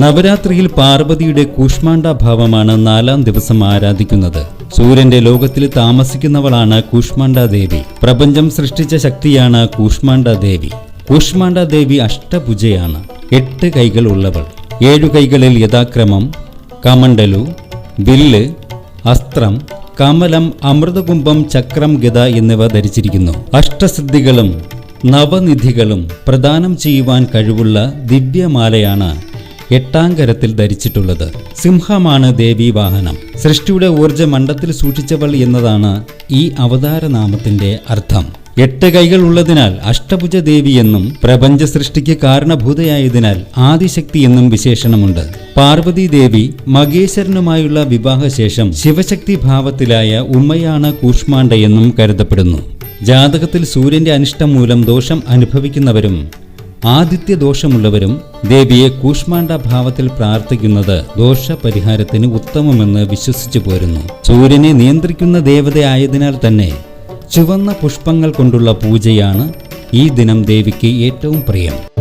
നവരാത്രിയിൽ പാർവതിയുടെ കൂഷ്മാണ്ഡ ഭാവമാണ് നാലാം ദിവസം ആരാധിക്കുന്നത്. സൂര്യന്റെ ലോകത്തിൽ താമസിക്കുന്നവളാണ് കൂഷ്മാണ്ഡ ദേവി പ്രപഞ്ചം സൃഷ്ടിച്ച ശക്തിയാണ് കൂഷ്മാണ്ഡ ദേവി കൂഷ്മാണ്ഡ ദേവി അഷ്ടഭുജയാണ്. എട്ട് കൈകൾ ഉള്ളവൾ. ഏഴു കൈകളിൽ യഥാക്രമം കമണ്ടലു വില്ല് അസ്ത്രം കമലം അമൃതകുംഭം ചക്രം ഗത എന്നിവ ധരിച്ചിരിക്കുന്നു. അഷ്ടസിദ്ധികളും നവനിധികളും പ്രദാനം ചെയ്യുവാൻ കഴിവുള്ള ദിവ്യമാലയാണ് എട്ടാം കരത്തിൽ ധരിച്ചിട്ടുള്ളത്. സിംഹമാണ് ദേവി വാഹനം. സൃഷ്ടിയുടെ ഊർജ മണ്ഡത്തിൽ സൂക്ഷിച്ചവൾ എന്നതാണ് ഈ അവതാരനാമത്തിന്റെ അർത്ഥം. എട്ട് കൈകൾ ഉള്ളതിനാൽ അഷ്ടഭുജ ദേവി എന്നും പ്രപഞ്ച സൃഷ്ടിക്ക് കാരണഭൂതയായതിനാൽ ആദിശക്തി എന്നും വിശേഷണമുണ്ട്. പാർവതി ദേവി മകേശ്വരനുമായുള്ള വിവാഹശേഷം ശിവശക്തി ഭാവത്തിലായ ഉമ്മയാണ് കൂഷ്മാണ്ഡയെന്നും കരുതപ്പെടുന്നു. ജാതകത്തിൽ സൂര്യന്റെ അനിഷ്ടം മൂലം ദോഷം അനുഭവിക്കുന്നവരും ആദിത്യ ദോഷമുള്ളവരും ദേവിയെ കൂഷ്മാണ്ട ഭാവത്തിൽ പ്രാർത്ഥിക്കുന്നത് ദോഷപരിഹാരത്തിന് ഉത്തമമെന്ന് വിശ്വസിച്ചു പോരുന്നു. സൂര്യനെ നിയന്ത്രിക്കുന്ന ദേവതയായതിനാൽ തന്നെ ചുവന്ന പുഷ്പങ്ങൾ കൊണ്ടുള്ള പൂജയാണ് ഈ ദിനം ദേവിക്ക് ഏറ്റവും പ്രിയം.